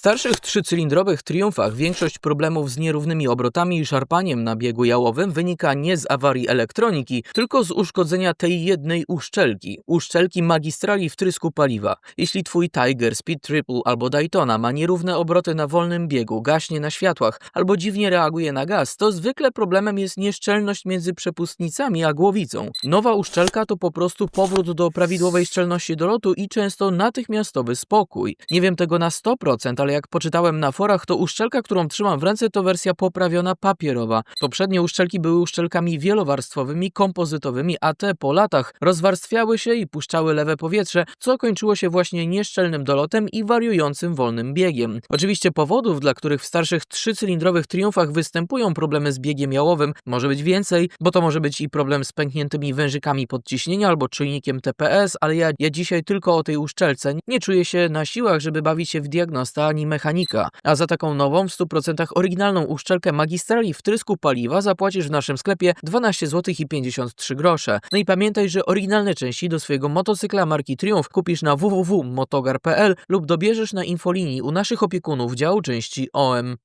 starszych trzycylindrowych Triumfach większość problemów z nierównymi obrotami i szarpaniem na biegu jałowym wynika nie z awarii elektroniki, tylko z uszkodzenia tej jednej uszczelki, uszczelki magistrali wtrysku paliwa. Jeśli twój Tiger, Speed Triple albo Daytona ma nierówne obroty na wolnym biegu, gaśnie na światłach albo dziwnie reaguje na gaz, to zwykle problemem jest nieszczelność między przepustnicami a głowicą. Nowa uszczelka to po prostu powrót do prawidłowej szczelności dolotu i często natychmiastowy spokój. Nie wiem tego na 100%, ale jak poczytałem na forach, to uszczelka, którą trzymam w ręce, to wersja poprawiona papierowa. Poprzednie uszczelki były uszczelkami wielowarstwowymi, kompozytowymi, a te po latach rozwarstwiały się i puszczały lewe powietrze, co kończyło się właśnie nieszczelnym dolotem i wariującym wolnym biegiem. Oczywiście powodów, dla których w starszych trzycylindrowych Triumfach występują problemy z biegiem jałowym, może być więcej, bo to może być i problem z pękniętymi wężykami podciśnienia albo czujnikiem TPS, ale ja, ja dzisiaj tylko o tej uszczelce. Nie czuję się na siłach, żeby bawić się w diagnosta ani mechanika. A za taką nową, w 100% oryginalną uszczelkę magistrali wtrysku paliwa zapłacisz w naszym sklepie 12 zł i 53 grosze. No i pamiętaj, że oryginalne części do swojego motocykla marki Triumph kupisz na www.motogar.pl lub dobierzesz na infolinii u naszych opiekunów działu części OM.